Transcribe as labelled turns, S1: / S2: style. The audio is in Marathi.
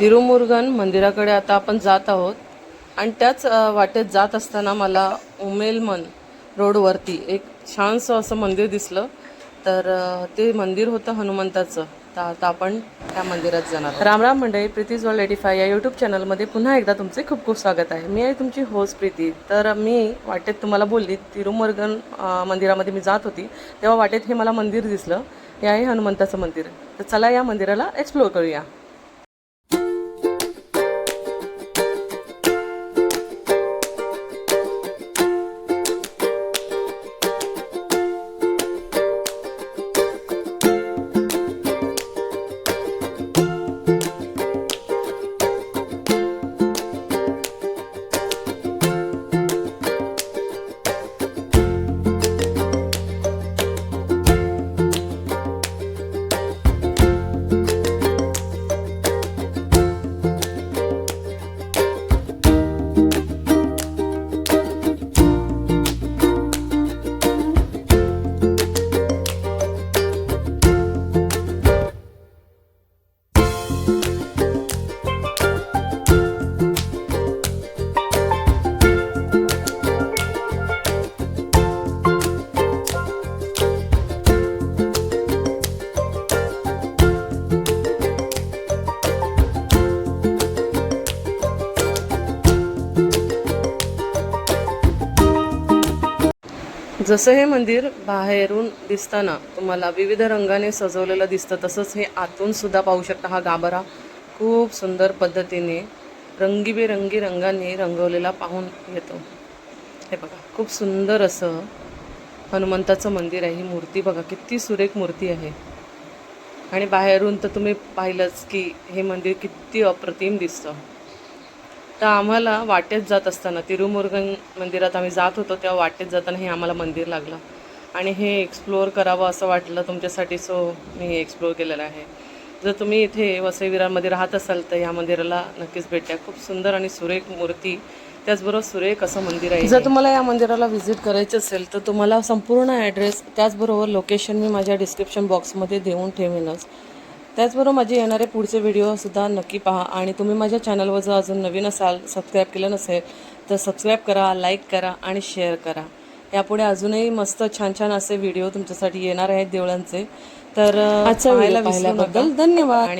S1: तिरुमुरुगन मंदिराकडे आता आपण जात आहोत. आणि त्याच वाटेत जात असताना मला उमेलमन रोडवरती एक छानसं असं मंदिर दिसलं. तर ते मंदिर होतं हनुमंताचं. तर आता आपण त्या मंदिरात जाणार राम राम मंडळी प्रीतीज वर्ल्ड एटी फाय या यूट्यूब चॅनलमध्ये पुन्हा एकदा तुमचे खूप खूप स्वागत आहे. मी आहे तुमची होस्ट प्रीती. तर मी वाटेत तुम्हाला बोलली तिरुमुरुगन मंदिरामध्ये मी जात होती. तेव्हा वाटेत हे मला मंदिर दिसलं. हे आहे हनुमंताचं मंदिर. तर चला या मंदिराला एक्सप्लोअर करूया. जसं हे मंदिर बाहेरून दिसताना तुम्हाला विविध रंगाने सजवलेलं दिसतं तसंच हे आतून सुद्धा पाहू शकता हा गाभारा. खूप सुंदर पद्धतीने रंगीबेरंगी रंगांनी रंगवलेला पाहून येतो. हे बघा खूप सुंदर असं हनुमंताचं मंदिर आहे. ही मूर्ती बघा किती सुरेख मूर्ती आहे. आणि बाहेरून तर तुम्ही पाहिलंच की हे मंदिर किती अप्रतिम दिसतं. तर आम्हाला वाटेत जात असताना तिरुमुर्गन मंदिरात आम्ही जात होतो तेव्हा वाटेत जाताना हे आम्हाला मंदिर लागलं. आणि हे एक्सप्लोअर करावं असं वाटलं तुमच्यासाठी सो मी एक्सप्लोअर केलेलं आहे. जर तुम्ही इथे वसईविरामध्ये राहत असाल तर या मंदिराला नक्कीच भेट द्या. खूप सुंदर आणि सुरेख मूर्ती. त्याचबरोबर सुरेख असं मंदिर आहे. जर तुम्हाला या मंदिराला व्हिजिट करायचं असेल तर तुम्हाला संपूर्ण ॲड्रेस त्याचबरोबर लोकेशन मी माझ्या डिस्क्रिप्शन बॉक्समध्ये देऊन ठेवेनच. त्याचबरोबर माझे येणारे पुढचे व्हिडिओसुद्धा नक्की पहा. आणि तुम्ही माझ्या चॅनलवर जर अजून नवीन असाल सबस्क्राईब केलं नसेल तर सबस्क्राईब करा लाईक करा आणि शेअर करा. यापुढे अजूनही मस्त छान छान असे व्हिडिओ तुमच्यासाठी येणार आहेत देवळांचे. तर आजच्या व्हिडिओ पाहिल्याबद्दल धन्यवाद.